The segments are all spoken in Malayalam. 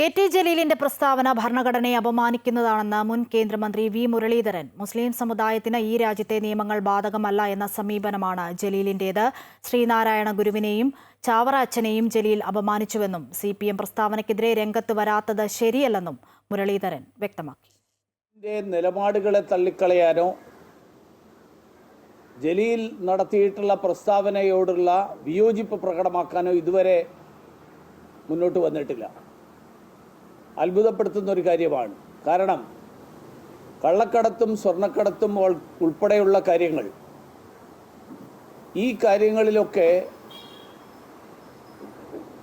കെ ടി ജലീലിന്റെ പ്രസ്താവന ഭരണഘടനയെ അപമാനിക്കുന്നതാണെന്ന് മുൻ കേന്ദ്രമന്ത്രി വി മുരളീധരൻ. മുസ്ലിം സമുദായത്തിന് ഈ രാജ്യത്തെ നിയമങ്ങൾ ബാധകമല്ല എന്ന സമീപനമാണ് ജലീലിന്റേത്. ശ്രീനാരായണ ഗുരുവിനെയും ചാവറ അച്ഛനെയും ജലീൽ അപമാനിച്ചുവെന്നും സി പി എം പ്രസ്താവനയ്ക്കെതിരെ രംഗത്ത് വരാത്തത് ശരിയല്ലെന്നും മുരളീധരൻ വ്യക്തമാക്കി. നിലപാടുകളെ തള്ളിക്കളയാനോ ജലീൽ നടത്തിയിട്ടുള്ള പ്രസ്താവനയോടുള്ള വിയോജിപ്പ് പ്രകടമാക്കാനോ ഇതുവരെ മുന്നോട്ട് വന്നിട്ടില്ല. അത്ഭുതപ്പെടുത്തുന്ന ഒരു കാര്യമാണ്. കാരണം കള്ളക്കടത്തും സ്വർണക്കടത്തും ഉൾപ്പെടെയുള്ള കാര്യങ്ങൾ ഈ കാര്യങ്ങളിലൊക്കെ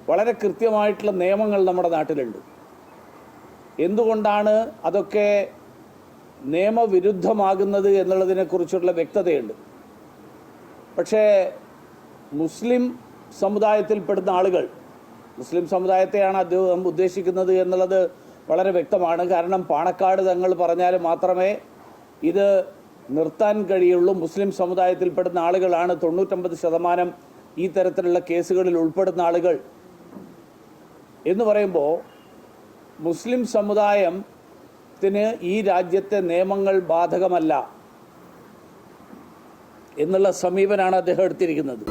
വളരെ കൃത്യമായിട്ടുള്ള നിയമങ്ങൾ നമ്മുടെ നാട്ടിലുണ്ട്. എന്തുകൊണ്ടാണ് അതൊക്കെ നിയമവിരുദ്ധമാകുന്നത് എന്നുള്ളതിനെക്കുറിച്ചുള്ള വ്യക്തതയുണ്ട്. പക്ഷേ മുസ്ലിം സമുദായത്തിൽപ്പെടുന്ന ആളുകൾ മുസ്ലിം സമുദായത്തെയാണ് അദ്ദേഹം ഉദ്ദേശിക്കുന്നത് എന്നുള്ളത് വളരെ വ്യക്തമാണ്. കാരണം പാണക്കാട് തങ്ങൾ പറഞ്ഞാൽ മാത്രമേ ഇത് നിർത്താൻ കഴിയുള്ളൂ. മുസ്ലിം സമുദായത്തിൽപ്പെടുന്ന ആളുകളാണ്. തൊണ്ണൂറ്റമ്പത് ശതമാനം ഈ തരത്തിലുള്ള കേസുകളിൽ ഉൾപ്പെടുന്ന ആളുകൾ. എന്ന് പറയുമ്പോൾ മുസ്ലിം സമുദായത്തിന് ഈ രാജ്യത്തെ നിയമങ്ങൾ ബാധകമല്ല എന്നുള്ള സമീപനാണ് അദ്ദേഹം എടുത്തിരിക്കുന്നത്.